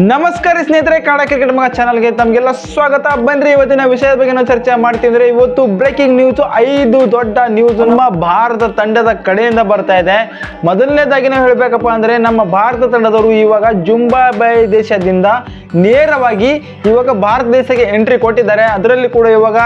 ನಮಸ್ಕಾರ ಸ್ನೇಹಿತರೆ ಕಾಡ ಕ್ರಿಕೆಟ್ ಮಗ ಚಾನಲ್ಗೆ ತಮಗೆಲ್ಲ ಸ್ವಾಗತ. ಬನ್ರಿ, ಇವತ್ತಿನ ವಿಷಯದ ಬಗ್ಗೆ ನಾವು ಚರ್ಚೆ ಮಾಡ್ತಿದ್ರೆ ಇವತ್ತು ಬ್ರೇಕಿಂಗ್ ನ್ಯೂಸ್ ಐದು ದೊಡ್ಡ ನ್ಯೂಸ್ ನಮ್ಮ ಭಾರತ ತಂಡದ ಕಡೆಯಿಂದ ಬರ್ತಾ ಇದೆ. ಮೊದಲನೇದಾಗಿ ನಾವು ಹೇಳಬೇಕಪ್ಪ ಅಂದ್ರೆ ನಮ್ಮ ಭಾರತ ತಂಡದವರು ಇವಾಗ ಜುಂಬಾಬೈ ದೇಶದಿಂದ ನೇರವಾಗಿ ಇವಾಗ ಭಾರತ ದೇಶಕ್ಕೆ ಎಂಟ್ರಿ ಕೊಟ್ಟಿದ್ದಾರೆ. ಅದರಲ್ಲಿ ಕೂಡ ಇವಾಗ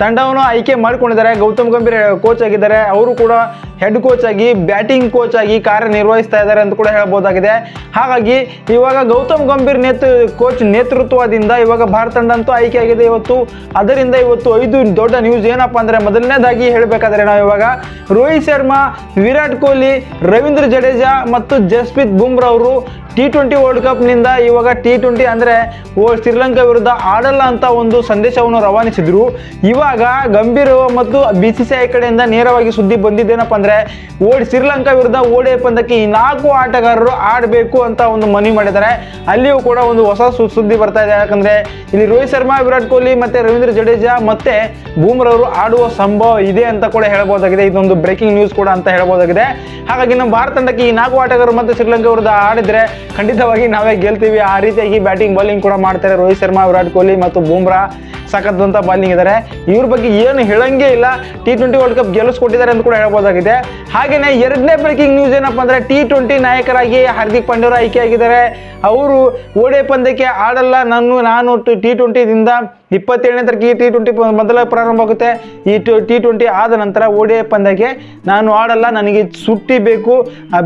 ತಂಡವನ್ನು ಆಯ್ಕೆ ಮಾಡಿಕೊಂಡಿದ್ದಾರೆ. ಗೌತಮ್ ಗಂಭೀರ್ ಕೋಚ್ ಆಗಿದ್ದಾರೆ. ಅವರು ಕೂಡ ಹೆಡ್ ಕೋಚ್ ಆಗಿ ಬ್ಯಾಟಿಂಗ್ ಕೋಚ್ ಆಗಿ ಕಾರ್ಯನಿರ್ವಹಿಸ್ತಾ ಇದ್ದಾರೆ ಅಂತ ಕೂಡ ಹೇಳ್ಬೋದಾಗಿದೆ. ಹಾಗಾಗಿ ಇವಾಗ ಗೌತಮ್ ಗಂಭೀರ್ ನೇತೃ ಕೋಚ್ ನೇತೃತ್ವದಿಂದ ಇವಾಗ ಭಾರತ ತಂಡ ಅಂತೂ ಆಯ್ಕೆ ಆಗಿದೆ ಇವತ್ತು. ಅದರಿಂದ ಇವತ್ತು ಐದು ದೊಡ್ಡ ನ್ಯೂಸ್ ಏನಪ್ಪಾ ಅಂದ್ರೆ ಮೊದಲನೇದಾಗಿ ಹೇಳಬೇಕಾದ್ರೆ ನಾವು ಇವಾಗ ರೋಹಿತ್ ಶರ್ಮಾ, ವಿರಾಟ್ ಕೊಹ್ಲಿ, ರವೀಂದ್ರ ಜಡೇಜಾ ಮತ್ತು ಜಸ್ಪ್ರೀತ್ ಬುಮ್ರಾ ಅವರು ಟಿ ಟ್ವೆಂಟಿ ವರ್ಲ್ಡ್ ಕಪ್ನಿಂದ ಇವಾಗ ಟಿ ಟ್ವೆಂಟಿ ಅಂದರೆ ಓ, ಶ್ರೀಲಂಕಾ ವಿರುದ್ಧ ಆಡಲ್ಲ ಅಂತ ಒಂದು ಸಂದೇಶವನ್ನು ರವಾನಿಸಿದ್ರು. ಇವಾಗ ಗಂಭೀರ್ ಮತ್ತು ಬಿ ಸಿ ಕಡೆಯಿಂದ ನೇರವಾಗಿ ಸುದ್ದಿ ಬಂದಿದ್ದೇನಪ್ಪ ಅಂದ್ರೆ ಓಡಿ ಶ್ರೀಲಂಕಾ ವಿರುದ್ಧ ಓಡಿ ಪಂದ್ಯಕ್ಕೆ ಈ ನಾಲ್ಕು ಆಟಗಾರರು ಆಡಬೇಕು ಅಂತ ಒಂದು ಮನವಿ ಮಾಡಿದ್ದಾರೆ. ಅಲ್ಲಿಯೂ ಕೂಡ ಒಂದು ಹೊಸ ಸುದ್ದಿ ಬರ್ತಾ ಇದೆ. ಯಾಕಂದ್ರೆ, ಇಲ್ಲಿ ರೋಹಿತ್ ಶರ್ಮಾ, ವಿರಾಟ್ ಕೊಹ್ಲಿ ಮತ್ತೆ ರವೀಂದ್ರ ಜಡೇಜಾ ಮತ್ತೆ ಬೂಮ್ರವರು ಆಡುವ ಸಂಭವ ಇದೆ ಅಂತ ಕೂಡ ಹೇಳಬಹುದಾಗಿದೆ. ಇದೊಂದು ಬ್ರೇಕಿಂಗ್ ನ್ಯೂಸ್ ಕೂಡ ಅಂತ ಹೇಳಬಹುದಾಗಿದೆ. ಹಾಗಾಗಿ ನಮ್ಮ ಭಾರತ ತಂಡಕ್ಕೆ ಈ ನಾಲ್ಕು ಆಟಗಾರರು ಮತ್ತು ಶ್ರೀಲಂಕಾ ವಿರುದ್ಧ ಆಡಿದ್ರೆ ಖಂಡಿತವಾಗಿ ನಾವೇ ಗೆಲ್ತೀವಿ. ಆ ರೀತಿಯಾಗಿ ಬ್ಯಾಟಿಂಗ್ ಬೌಲಿಂಗ್ ಕೂಡ ಮಾಡ್ತಾರೆ. ರೋಹಿತ್ ಶರ್ಮಾ ವಿರಾಟ್ ಕೊಹ್ಲಿ ಮತ್ತು ಬೂಮ್ರಾ. ಸಖತ್ತಂತ ಬಾಲಿಂಗ್ ಇದ್ದಾರೆ ಇವ್ರ ಬಗ್ಗೆ ಏನು ಹೇಳಂಗೇ ಇಲ್ಲ. ಟಿ ಟ್ವೆಂಟಿ ವರ್ಲ್ಡ್ ಕಪ್ ಗೆಲ್ಲಿಸ್ಕೊಟ್ಟಿದ್ದಾರೆ ಅಂತ ಕೂಡ ಹೇಳ್ಬೋದಾಗಿದೆ. ಹಾಗೆಯೇ ಎರಡನೇ ಬ್ರೇಕಿಂಗ್ ನ್ಯೂಸ್ ಏನಪ್ಪ ಅಂದ್ರೆ ಟಿ ಟ್ವೆಂಟಿ ನಾಯಕರಾಗಿ ಹಾರ್ದಿಕ್ ಪಾಂಡ್ಯ ಅವರು ಆಯ್ಕೆಯಾಗಿದ್ದಾರೆ. ಅವರು ಓಡೆ ಪಂದ್ಯಕ್ಕೆ ಆಡಲ್ಲ. ನಾನು ನಾನು ಟಿ ಟ್ವೆಂಟಿದಿಂದ ಇಪ್ಪತ್ತೇಳನೇ ತಾರೀಕಿಗೆ ಟಿ ಟ್ವೆಂಟಿ ಮೊದಲ ಪ್ರಾರಂಭ ಆಗುತ್ತೆ. ಈ ಟಿ ಟ್ವೆಂಟಿ ಆದ ನಂತರ ಓಡಿ ಪಂದ್ಯಕ್ಕೆ ನಾನು ಆಡಲ್ಲ. ನನಗೆ ಸುಟ್ಟಿ ಬೇಕು.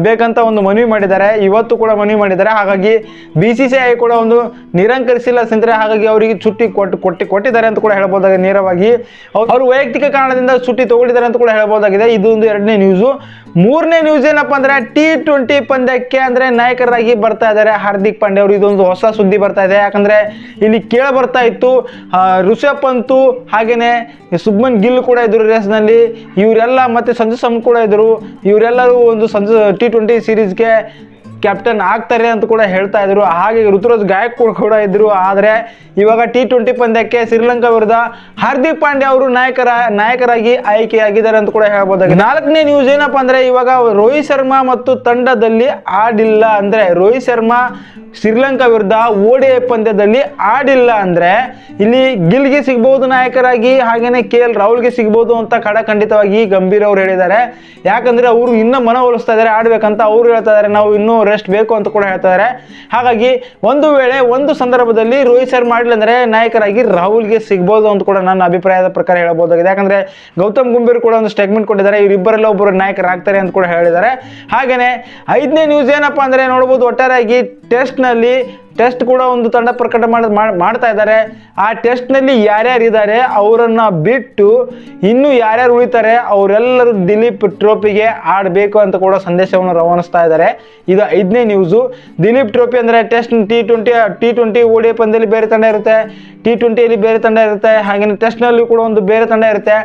ಬೇಕಂತ ಒಂದು ಮನವಿ ಮಾಡಿದ್ದಾರೆ. ಇವತ್ತು ಕೂಡ ಮನವಿ ಮಾಡಿದ್ದಾರೆ. ಹಾಗಾಗಿ ಬಿ ಸಿ ಸಿ ಕೂಡ ಒಂದು ನಿರಂಕರಿಸಿಲ್ಲ ಸ್ನೇಹಿತರೆ. ಹಾಗಾಗಿ ಅವರಿಗೆ ಚುಟ್ಟಿ ಕೊಟ್ಟು ಕೊಟ್ಟು, ಕೊಟ್ಟಿದ್ದಾರೆ. ಅಂತ ಕೂಡ ಹೇಳಬಹುದಾಗಿದೆ. ನೇರವಾಗಿ ಅವ್ರು- ವೈಯಕ್ತಿಕ ಕಾರಣದಿಂದ ಸುಟ್ಟಿ ತಗೊಂಡಿದ್ದಾರೆ ಅಂತ ಕೂಡ ಹೇಳ್ಬೋದಾಗಿದೆ ಇದು ಒಂದು ಎರಡನೇ ನ್ಯೂಸು ಮೂರನೇ ನ್ಯೂಸ್ ಏನಪ್ಪ ಅಂದ್ರೆ ಟಿ ಟ್ವೆಂಟಿ ಪಂದ್ಯಕ್ಕೆ ಅಂದ್ರೆ ನಾಯಕರಾಗಿ ಬರ್ತಾ ಇದ್ದಾರೆ ಹಾರ್ದಿಕ್ ಪಾಂಡೆ ಅವರು. ಇದೊಂದು ಹೊಸ ಸುದ್ದಿ ಬರ್ತಾ ಇದೆ. ಯಾಕಂದ್ರೆ ಇಲ್ಲಿ ಕೇಳ ಬರ್ತಾ ಇತ್ತು ಋಷಭ್ ಪಂತು ಹಾಗೇನೆ ಸುಬ್ಮನ್ ಗಿಲ್ ಕೂಡ ಇದ್ರು ರೇಸ್ನಲ್ಲಿ ಇವರೆಲ್ಲ ಮತ್ತೆ ಸಂಜು ಸಮ್ ಕೂಡ ಇದ್ರು. ಇವರೆಲ್ಲರೂ ಒಂದು ಸಂಜು ಟಿ ಟ್ವೆಂಟಿ ಸೀರೀಸ್ಗೆ ಕ್ಯಾಪ್ಟನ್ ಆಗ್ತಾರೆ ಅಂತ ಕೂಡ ಹೇಳ್ತಾ ಇದ್ರು. ಹಾಗೆ ಋತುರಾಜ್ ಗಾಯಕ್ ಕೂಡ ಕೂಡ ಇದ್ರು. ಆದರೆ ಇವಾಗ ಟಿ ಟ್ವೆಂಟಿ ಪಂದ್ಯಕ್ಕೆ ಶ್ರೀಲಂಕಾ ವಿರುದ್ಧ ಹಾರ್ದಿಕ್ ಪಾಂಡ್ಯ ಅವರು ನಾಯಕರ, ನಾಯಕರಾಗಿ ಆಯ್ಕೆಯಾಗಿದ್ದಾರೆ ಅಂತ ಕೂಡ ಹೇಳ್ಬೋದಾಗಿದೆ. ನಾಲ್ಕನೇ ನ್ಯೂಸ್ ಏನಪ್ಪಾ ಅಂದ್ರೆ ಇವಾಗ ರೋಹಿತ್ ಶರ್ಮಾ ಮತ್ತು ತಂಡದಲ್ಲಿ ಆಡಿಲ್ಲ ಅಂದ್ರೆ ರೋಹಿತ್ ಶರ್ಮಾ ಶ್ರೀಲಂಕಾ ವಿರುದ್ಧ ಓಡಿ ಪಂದ್ಯದಲ್ಲಿ ಆಡಿಲ್ಲ ಅಂದ್ರೆ ಇಲ್ಲಿ ಗಿಲ್ಗೆ ಸಿಗ್ಬಹುದು ನಾಯಕರಾಗಿ, ಹಾಗೇನೆ ಕೆ ಎಲ್ ರಾಹುಲ್ಗೆ ಸಿಗ್ಬಹುದು ಅಂತ ಖಡಖಂಡಿತವಾಗಿ ಗಂಭೀರ್ ಅವರು ಹೇಳಿದ್ದಾರೆ. ಯಾಕಂದ್ರೆ ಅವರು ಇನ್ನೂ ಮನವೊಲಿಸ್ತಾ ಇದ್ದಾರೆ ಆಡ್ಬೇಕಂತ ಅವರು ಹೇಳ್ತಾ ಇದ್ದಾರೆ ನಾವು ಇನ್ನೂ ರೆಸ್ಟ್ ಬೇಕು ಅಂತ ಕೂಡ ಹೇಳ್ತಾರೆ ಹಾಗಾಗಿ ಒಂದು ವೇಳೆ ಒಂದು ಸಂದರ್ಭದಲ್ಲಿ ರೋಹಿತ್ ಶರ್ಮಾ ಆಡಲಿಲ್ಲ ಅಂದ್ರೆ ನಾಯಕರಾಗಿ ರಾಹುಲ್ಗೆ ಸಿಗ್ಬೋದು ಅಂತ ಕೂಡ ನನ್ನ ಅಭಿಪ್ರಾಯದ ಪ್ರಕಾರ ಹೇಳ್ಬೋದಾಗಿದೆ ಯಾಕಂದ್ರೆ ಗೌತಮ್ ಗುಂಬೀರ್ ಕೂಡ ಒಂದು ಸ್ಟೇಟ್ಮೆಂಟ್ ಕೊಟ್ಟಿದ್ದಾರೆ, ಇವರಿಬ್ಬರೆಲ್ಲ ಒಬ್ಬರು ನಾಯಕರಾಗ್ತಾರೆ ಅಂತ ಕೂಡ ಹೇಳಿದ್ದಾರೆ. ಹಾಗೆಯೇ ಐದನೇ ನ್ಯೂಸ್ ಏನಪ್ಪಾ ಅಂದ್ರೆ ನೋಡ್ಬೋದು, ಒಟ್ಟಾರೆಯಾಗಿ ಟೆಸ್ಟ್ನಲ್ಲಿ ಟೆಸ್ಟ್ ಕೂಡ ಒಂದು ತಂಡ ಪ್ರಕಟ ಮಾಡ್, ಮಾಡ್- ಮಾಡ್ತಾ ಇದ್ದಾರೆ. ಆ ಟೆಸ್ಟ್ನಲ್ಲಿ ಯಾರ್ಯಾರು ಇದ್ದಾರೆ ಅವರನ್ನು ಬಿಟ್ಟು ಇನ್ನು ಯಾರ್ಯಾರು ಉಳಿತಾರೆ ಅವರೆಲ್ಲರೂ ದಿಲೀಪ್ ಟ್ರೋಫಿಗೆ ಆಡಬೇಕು ಅಂತ ಕೂಡ ಸಂದೇಶವನ್ನು ರವಾನಿಸ್ತಾ ಇದ್ದಾರೆ. ಇದು ಐದನೇ ನ್ಯೂಸು ದಿಲೀಪ್ ಟ್ರೋಫಿ ಅಂದರೆ test T twenty T twenty ODI ಪಂದ್ಯದಲ್ಲಿ ಬೇರೆ ತಂಡ ಇರುತ್ತೆ. ಟಿ ಟ್ವೆಂಟಿಯಲ್ಲಿ ಬೇರೆ ತಂಡ ಇರುತ್ತೆ ಹಾಗೆಯೇ ಟೆಸ್ಟ್ನಲ್ಲಿ ಕೂಡ ಒಂದು ಬೇರೆ ತಂಡ ಇರುತ್ತೆ.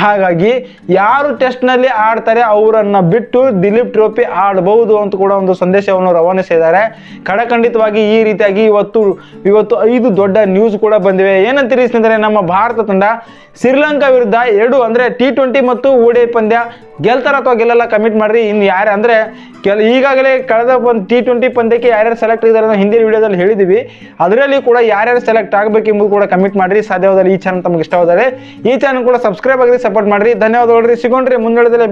ಹಾಗಾಗಿ ಯಾರು ಟೆಸ್ಟ್ನಲ್ಲಿ ಆಡ್ತಾರೆ ಅವರನ್ನು ಬಿಟ್ಟು ದಿಲೀಪ್ ಟ್ರೋಫಿ ಆಡಬಹುದು ಅಂತ ಕೂಡ ಒಂದು ಸಂದೇಶವನ್ನು ರವಾನಿಸಿದ್ದಾರೆ ಕಡಖಂಡಿತವಾಗಿ ಈ ರೀತಿಯಾಗಿ ಇವತ್ತು ಇವತ್ತು ಐದು ದೊಡ್ಡ ನ್ಯೂಸ್ ಕೂಡ ಬಂದಿವೆ. ಏನಂತೀರಿ ಸ್ನೇಹಿತರೆ, ನಮ್ಮ ಭಾರತ ತಂಡ ಶ್ರೀಲಂಕಾ ವಿರುದ್ಧ ಎರಡು ಅಂದರೆ ಟಿ ಟ್ವೆಂಟಿ ಮತ್ತು ಓಡಿ ಪಂದ್ಯ ಗೆಲ್ತಾರ ಅಥವಾ ಗೆಲ್ಲಲ್ಲ ಕಮಿಟ್ ಮಾಡ್ರಿ. ಇನ್ನು ಯಾರು ಅಂದರೆ ಕೆಲ, ಈಗಾಗಲೇ ಕಳೆದ ಒಂದು ಟಿ ಟ್ವೆಂಟಿ ಪಂದ್ಯಕ್ಕೆ ಯಾರ್ಯಾರು ಸೆಲೆಕ್ಟ್ ಇದ್ದಾರೆ ಅನ್ನೋ ಹಿಂದಿನ ವಿಡಿಯೋದಲ್ಲಿ ಹೇಳಿದ್ದೀವಿ ಅದರಲ್ಲಿ ಕೂಡ ಯಾರ್ಯಾರು ಸೆಲೆಕ್ಟ್ ಆಗಬೇಕು ಎಂಬುದು ಕೂಡ ಕಮಿಟ್ ಮಾಡಿರಿ ಸಾಧ್ಯವಾದರೆ ಈ ಚಾನಲ್ ತಮಗೆ ಇಷ್ಟವಾದರೆ ಈ ಚಾನಲ್ ಕೂಡ ಸಬ್ಸ್ಕ್ರೈಬ್ ಆಗಿ ಸಪೋರ್ಟ್ ಮಾಡಿರಿ. ಧನ್ಯವಾದಗಳು ಸಿಗೋಣ್ರಿ. ಮುಂದೆ